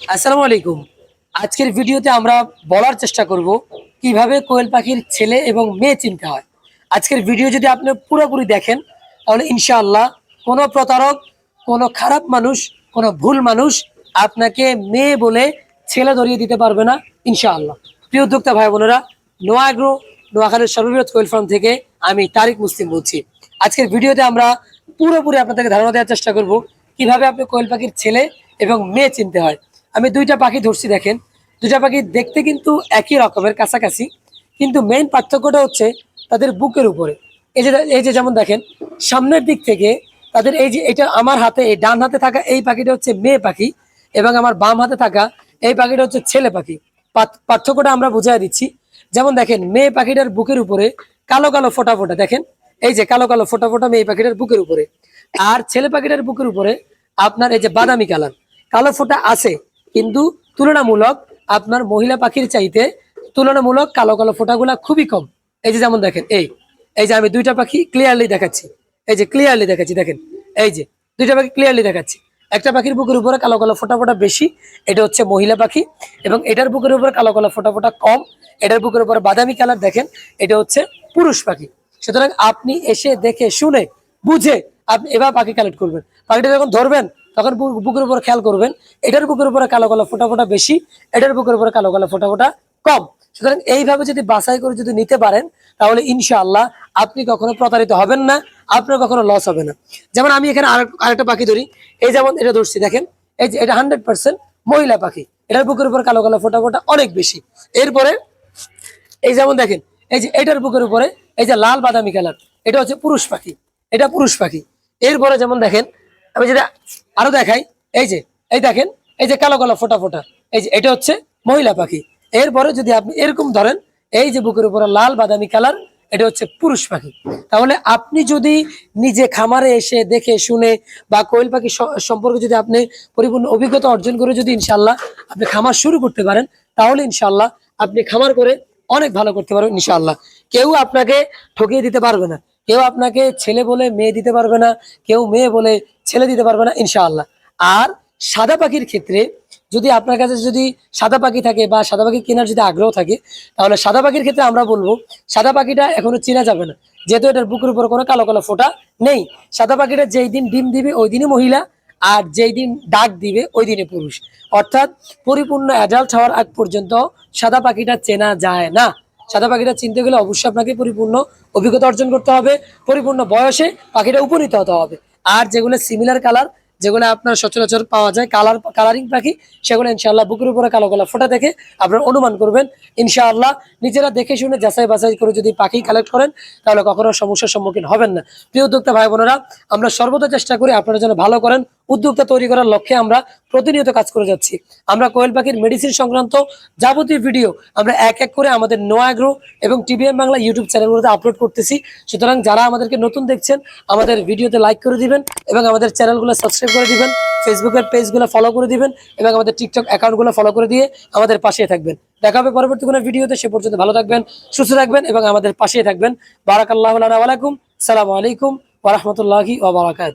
আসসালামু আলাইকুম। আজকের ভিডিওতে আমরা বলার চেষ্টা করব কীভাবে কোয়েল পাখির ছেলে এবং মেয়ে চিনতে হয়। আজকের ভিডিও যদি আপনি পুরোপুরি দেখেন, তাহলে ইনশাআল্লাহ কোনো প্রতারক, কোনো খারাপ মানুষ, কোনো ভুল মানুষ আপনাকে মেয়ে বলে ছেলে ধরিয়ে দিতে পারবে না, ইনশাআল্লাহ। প্রিয় উদ্যোক্তা ভাই বোনেরা নোয়াগ্রো নোয়াখালীর সর্ববৃহৎ কোয়েল ফার্ম থেকে আমি তারিক মুসলিম বলছি। আজকের ভিডিওতে আমরা পুরোপুরি আপনাদেরকে ধারণা দেওয়ার চেষ্টা করব কীভাবে আপনি কোয়েল পাখির ছেলে এবং মেয়ে চিনতে হয়। আমি দুইটা পাখি ধরছি দেখেন। দুইটা পাখি দেখতে কিন্তু একই রকমের কাছাকাছি, কিন্তু মেইন পার্থক্যটা হচ্ছে তাদের বুকের উপরে। এই যে এই যে যেমন দেখেন, সামনের দিক থেকে তাদের এই যে, এটা আমার হাতে, এই ডান হাতে থাকা এই পাখিটা হচ্ছে মেয়ে পাখি এবং আমার বাম হাতে থাকা এই পাখিটা হচ্ছে ছেলে পাখি। পার্থক্যটা আমরা বুঝাই দিচ্ছি। যেমন দেখেন, মেয়ে পাখিটার বুকের উপরে কালো কালো ফোটা ফোটা, দেখেন? এই যে কালো কালো ফোটা ফোটা মেয়ে পাখিটার বুকের উপরে। আর ছেলে পাখিটার বুকের উপরে আপনার এই যে বাদামি কালার, কালো ফোটা আছে কিন্তু তুলনামূলক আপনার মহিলা পাখির চাইতে তুলনামূলক কালো কালো ফোটাগুলা খুবই কম। এই যে যেমন দেখেন, এই এই যে আমি দুইটা পাখি ক্লিয়ারলি দেখাচ্ছি। এই যে ক্লিয়ারলি দেখাচ্ছি, দেখেন, এই যে দুইটা পাখি ক্লিয়ারলি দেখাচ্ছি। একটা পাখির বুকের উপরে কালো কালো ফোটা ফোটা বেশি, এটা হচ্ছে মহিলা পাখি, এবং এটার বুকের উপরে কালো কালো ফোটা ফোটা কম, এটার বুকের উপরে বাদামি কালার দেখেন, এটা হচ্ছে পুরুষ পাখি। সুতরাং আপনি এসে দেখে, শুনে, বুঝে আপনি এবার পাখি কালেক্ট করবেন। পাখিটা যখন ধরবেন তখন বুকের উপরে খেয়াল করবেন, এটার বুকের উপরে কালো কালো ফোটা ফোটা বেশি, এটার বুকের উপরে কালো কালো ফোটা ফোটা কম। সুতরাং এইভাবে যদি বাছাই করে যদি নিতে পারেন, তাহলে ইনশাআল্লাহ আপনি কখনো প্রতারিত হবেন না, আপনার কখনো লস হবে না। যেমন আমি এখানে আরেক- আরেকটা পাখি ধরি, এই যেমন এটা ধরছি, দেখেন, এই যে এটা হান্ড্রেড পার্সেন্ট মহিলা পাখি, এটার বুকের উপর কালো কালো ফোটা ফোটা অনেক বেশি। এরপরে, এই যেমন দেখেন, এই যে এটার বুকের উপরে, এই যে লাল বাদামি কালার, এটা হচ্ছে পুরুষ পাখি, এটা পুরুষ পাখি। এরপরে যেমন দেখেন, আমি যেটা আরও দেখাই। এই যে, এই দেখেন, এই যে কালো কালো ফোটা ফোটা। এই যে, এটা হচ্ছে মহিলা পাখি। এরপরে যদি আপনি এরকম ধরেন, এই যে বুকের উপরে লাল বাদামি কালার, এটা হচ্ছে পুরুষ পাখি। তাহলে আপনি যদি নিজে খামারে এসে দেখে শুনে বা কোয়েল পাখি সম্পর্কে যদি আপনি পরিপূর্ণ অভিজ্ঞতা অর্জন করে যদি ইনশাল্লাহ আপনি খামার শুরু করতে পারেন, তাহলে ইনশাল্লাহ আপনি খামার করে অনেক ভালো করতে পারবেন ইনশাল্লাহ কেউ আপনাকে ঠকিয়ে দিতে পারবে না। কেউ আপনাকে ছেলে বলে মেয়ে দিতে পারবে না, কেউ মেয়ে বলে ছেলে দিতে পারবে না, ইনশাআল্লাহ। আর সাদা পাখির ক্ষেত্রে যদি আপনার কাছে যদি সাদা পাখি থাকে বা সাদা পাখি কেনার যদি আগ্রহ থাকে, তাহলে সাদা পাখির ক্ষেত্রে আমরা বলব, সাদা পাখিটা এখনও চেনা যাবে না। যেহেতু এটার বুকের উপর কোনো কালো কালো ফোঁটা নেই। সাদা পাখিটা যেই দিন ডিম দিবে, ওই দিনই মহিলা, আর যেই দিন ডাক দিবে, ওই দিনে পুরুষ। অর্থাৎ পরিপূর্ণ অ্যাডাল্ট হওয়ার আগ পর্যন্ত সাদা পাখিটা চেনা যায় না। সাদা পাখিটা চিনতে গেলে অবশ্যই আপনাকে পরিপূর্ণ অভিজ্ঞতা অর্জন করতে হবে, পরিপূর্ণ বয়সে পাখিটা উপনীত হতে হবে। আর যেগুলো সিমিলার কালার যেগুলো আপনার সচরাচর পাওয়া যায় কালার কালারিং পাখি, সেগুলো ইনশাআল্লাহ বুকের উপরে কালো কালো ফোটা দেখে আপনারা অনুমান করবেন। ইনশাআল্লাহ নিজেরা দেখে শুনে যাচাই বাছাই করে যদি পাখি কালেক্ট করেন, তাহলে কখনো সমস্যার সম্মুখীন হবেন না। প্রিয় উদ্যোক্তা ভাই বোনেরা, আমরা সর্বদা চেষ্টা করি আপনারা যেন ভালো করেন উদ্যোক্তা তৈরি করার লক্ষ্যে আমরা প্রতিনিয়ত কাজ করে যাচ্ছি। আমরা কোয়েল পাখির মেডিসিন সংক্রান্ত যাবতীয় ভিডিও আমরা এক এক করে আমাদের নোয়াগ্রো এবং টিভিএম বাংলা ইউটিউব চ্যানেলগুলোতে আপলোড করতেছি। সুতরাং যারা আমাদেরকে নতুন দেখছেন, আমাদের ভিডিওতে লাইক করে দিবেন এবং আমাদের চ্যানেলগুলো সাবস্ক্রাইব করে দিবেন ফেসবুকের পেজগুলো ফলো করে দিবেন এবং আমাদের টিকটক অ্যাকাউন্টগুলো ফলো করে দিয়ে আমাদের পাশে থাকবেন। দেখা হবে পরবর্তী কোনো ভিডিওতে সে পর্যন্ত ভালো থাকবেন, সুস্থ থাকবেন এবং আমাদের পাশে থাকবেন। বারাকাল্লাহ আলাইকুম সালামু আলাইকুম ওরহমতুল্লাহি ওবরাকাত